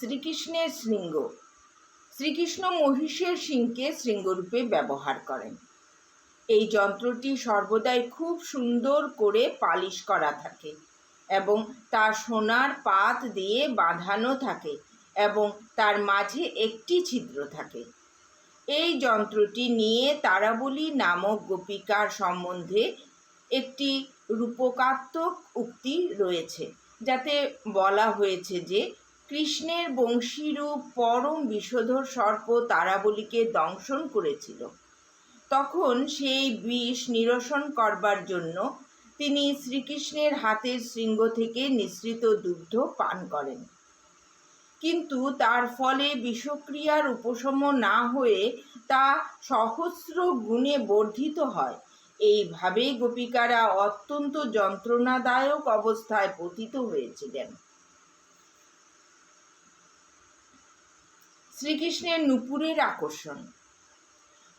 শ্রীকৃষ্ণের শৃঙ্গ। শ্রীকৃষ্ণ মহিষের সিংকে শৃঙ্গরূপে ব্যবহার করেন। এই যন্ত্রটি সর্বদাই খুব সুন্দর করে পালিশ করা থাকে এবং তা সোনার পাত দিয়ে বাঁধানো থাকে এবং তার মাঝে একটি ছিদ্র থাকে। এই যন্ত্রটি নিয়ে তারাবলী নামক গোপিকার সম্বন্ধে একটি রূপকাত্মক উক্তি রয়েছে, যাতে বলা হয়েছে যে কৃষ্ণের বংশীরূপ পরম বিষধর সর্প তারাবলীকে দংশন করেছিল। তখন সেই বিষ নিরসন করবার জন্য তিনি শ্রীকৃষ্ণের হাতের শৃঙ্গ থেকে নিঃসৃত দুগ্ধ পান করেন। কিন্তু তার ফলে বিষক্রিয়ার উপশম না হয়ে তা সহস্র গুণে বর্ধিত হয়। এইভাবে গোপিকারা অত্যন্ত যন্ত্রণাদায়ক অবস্থায় পতিত হয়েছিলেন। শ্রীকৃষ্ণের নুপুরের আকর্ষণ।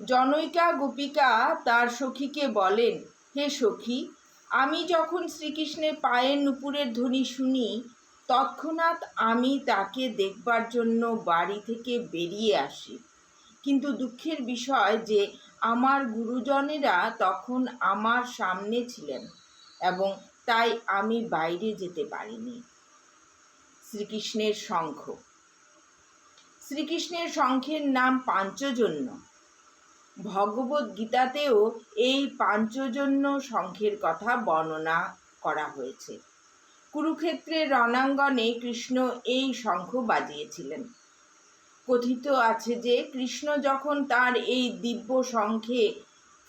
জনৈকা গোপিকা তার সখীকে বলেন, হে সখী, আমি যখন শ্রীকৃষ্ণের পায়ের নুপুরের ধ্বনি শুনি, তৎক্ষণাৎ আমি তাকে দেখবার জন্য বাড়ি থেকে বেরিয়ে আসি। কিন্তু দুঃখের বিষয় যে, আমার গুরুজনেরা তখন আমার সামনে ছিলেন এবং তাই আমি বাইরে যেতে পারিনি। শ্রীকৃষ্ণের শঙ্খ। শ্রীকৃষ্ণের শঙ্খের নাম পাঞ্চজন্য। ভগবত গীতাতেও এই পাঞ্চজন্য শঙ্খের কথা বর্ণনা করা হয়েছে। কুরুক্ষেত্রের রণাঙ্গনে কৃষ্ণ এই শঙ্খ বাজিয়েছিলেন। কথিত আছে যে, কৃষ্ণ যখন তার এই দিব্য শঙ্খে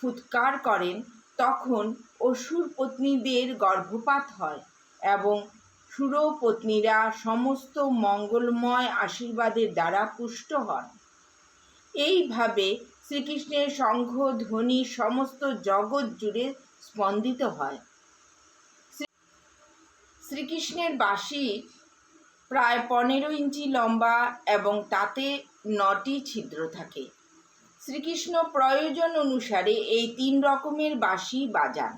ফুৎকার করেন, তখন অসুর পত্নীদের গর্ভপাত হয় এবং সুরপত্নীরা সমস্ত মঙ্গলময় আশীর্বাদের দ্বারা পুষ্ট হন। এইভাবে শ্রীকৃষ্ণের সংঘ, ধ্বনি সমস্ত জগৎ জুড়ে স্পন্দিত হয়। শ্রীকৃষ্ণের বাঁশি প্রায় পনেরো ইঞ্চি লম্বা এবং তাতে নটি ছিদ্র থাকে। শ্রীকৃষ্ণ প্রয়োজন অনুসারে এই তিন রকমের বাঁশি বাজান।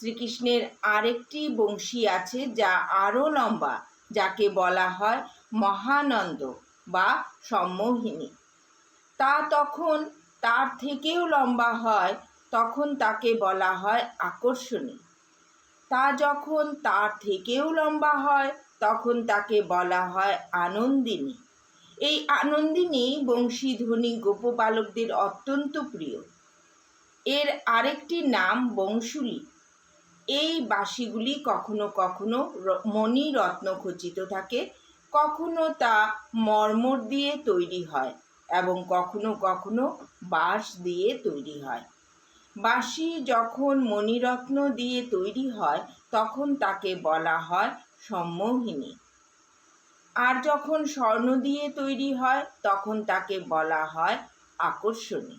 শ্রীকৃষ্ণের আরেকটি বংশী আছে যা আরও লম্বা, যাকে বলা হয় মহানন্দ বা সম্মোহিনী। তা তখন তার থেকেও লম্বা হয়, তখন তাকে বলা হয় আকর্ষণী। তা যখন তার থেকেও লম্বা হয়, তখন তাকে বলা হয় আনন্দিনী। এই আনন্দিনী বংশীধ্বনি গোপবালকদের অত্যন্ত প্রিয়। এর আরেকটি নাম বংশুলি। এই বাঁশিগুলি কখনো কখনো মণি রত্ন খচিত থাকে। কখনো তা মর্মর দিয়ে তৈরি হয় এবং কখনো কখনো বাঁশ দিয়ে তৈরি হয়। বাঁশি যখন মণিরত্ন দিয়ে তৈরি হয়, তখন তাকে বলা হয় সম্মোহিনী। আর যখন স্বর্ণ দিয়ে তৈরি হয়, তখন তাকে বলা হয় আকর্ষণী।